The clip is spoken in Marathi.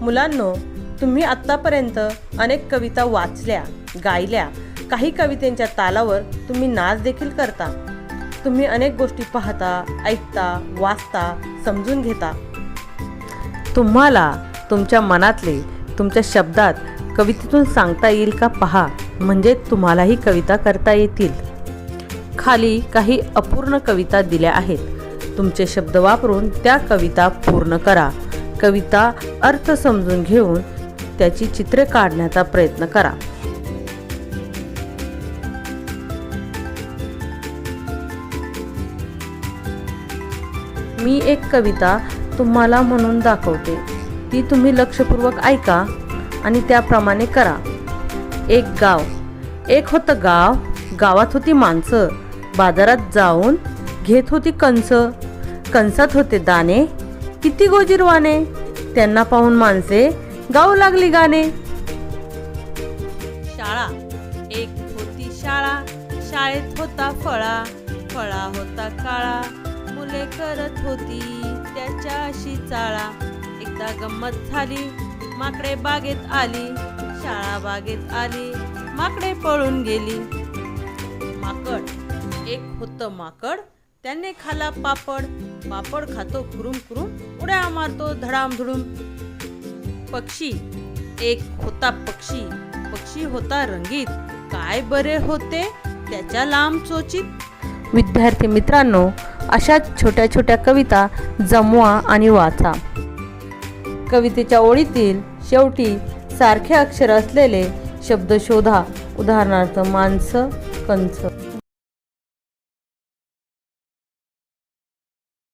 मुलांनो तुम्ही आत्तापर्यंत अनेक कविता वाचल्या गायल्या. काही कवितेंच्या तालावर तुम्ही नाच देखील करता. तुम्ही अनेक गोष्टी पाहता ऐकता वाचता समजून घेता. तुम्हाला तुमच्या मनातले तुमच्या शब्दात कवितेतून सांगता येईल का पहा. म्हणजे तुम्हालाही कविता करता येतील. खाली काही अपूर्ण कविता दिल्या आहेत. तुमचे शब्द वापरून त्या कविता पूर्ण करा. कविता अर्थ समजून घेऊन त्याची चित्रे काढण्याचा प्रयत्न करा. मी एक कविता तुम्हाला म्हणून दाखवते. ती तुम्ही लक्षपूर्वक ऐका आणि त्याप्रमाणे करा. एक गाव. एक होतं गाव. गावात होती माणसं. बाजारात जाऊन घेत होती कंस. कंसात होते दाणे. किती गोजीरवाने? त्यांना पाहून माणसे गाऊ लागली गाणे. शाळा. एक होती शाळा. शाळेत होता फळा. फळा होता काळा. मुले करत होती त्याच्या अशी चाळा. एकदा गंमत झाली. माकडे बागेत आली. शाळा बागेत आली. माकडे पळून गेली. माकड. एक होतं माकड. त्याने खाला पापड. पापड खातो कुरुम कुरुम उड्या मारतो धडाम धुडूम. पक्षी एक होता पक्षी. पक्षी होता रंगीत. काय बरे होते? त्याच्या लांब चोचीत. विद्यार्थी मित्रांनो अशा छोट्या छोट्या कविता जमवा आणि वाचा. कवितेच्या ओळीतील शेवटी सारखे अक्षर असलेले शब्द शोधा. उदाहरणार्थ माणसं कंच